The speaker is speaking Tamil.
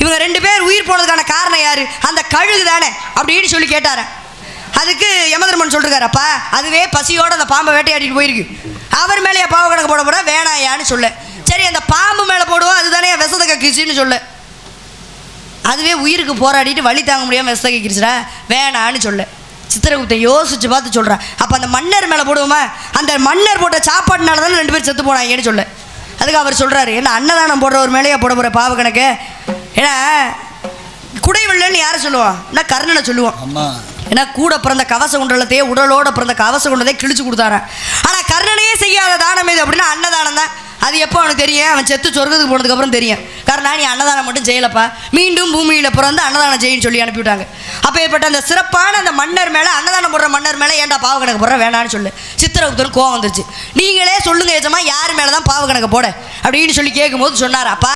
இவங்க ரெண்டு பேர் உயிர் போனதுக்கான காரணம் யாரு? அந்த கழுகு தானே அப்படின்னு சொல்லி கேட்டாரன் அதுக்கு யமதர்மன் சொல்லிருக்காரப்பா அதுவே பசியோட அந்த பாம்பை வேட்டையாடிட்டு போயிருக்கு. அவர் மேலேயே பாவ கணக்கு போட போட வேணாயான்னு சொல்ல. சரி அந்த பாம்பு மேலே போடுவோம் அதுதானே விஷத்தை கிருச்சின்னு சொல்ல. அதுவே உயிருக்கு போராடிட்டு வழி தாங்க முடியாமல் விஷத்தை கக்கிருச்சுடா வேணான்னு சொல்ல. சித்திரகுப்தன் யோசிச்சு பார்த்து சொல்கிறான் அப்போ அந்த மன்னர் மேலே போடுவோமா? அந்த மன்னர் போட்ட சாப்பாடுனால தானே ரெண்டு பேரும் செத்து போனாங்கன்னு சொல்ல. அதுக்கு அவர் சொல்கிறாரு என்ன அன்னதானம் போடுறவர் மேலேயே போட போகிற பாவ கணக்கு? ஏன்னா குடைவில்லன்னு யாரை சொல்லுவான் நான் கர்ணனை சொல்லுவான். ஏன்னா கூட பிறந்த கவச குண்டலத்தையே உடலோட பிறந்த கவச குண்டலத்தை கிழிச்சு கொடுத்தாரன் ஆனால் கர்ணனையே செய்யாத தானம் எது அப்படின்னா அன்னதானம் தான். அது எப்போ அவனுக்கு தெரியும்? அவன் செத்து சொர்க்கத்துக்கு போனதுக்கு அப்புறம் தெரியும். கர்ணா நீ அன்னதானம் மட்டும் செய்யலப்பா. மீண்டும் பூமியில் பிறந்து அன்னதானம் செய்யுன்னு சொல்லி அனுப்பிவிட்டாங்க அப்போ ஏற்பட்ட அந்த சிறப்பான அந்த மன்னர் மேலே அன்னதானம் போடுற மன்னர் மேலே ஏன்டா பாவ கணக்கு போடுற? வேணான்னு சொல்லு. சித்திரகுப்தன் கோவம் வந்துருச்சு. நீங்களே சொல்லுங்க ஏஜமா யார் மேலே தான் பாவ கணக்கு போட? அப்படின்னு சொல்லி கேட்கும்போது சொன்னார் அப்பா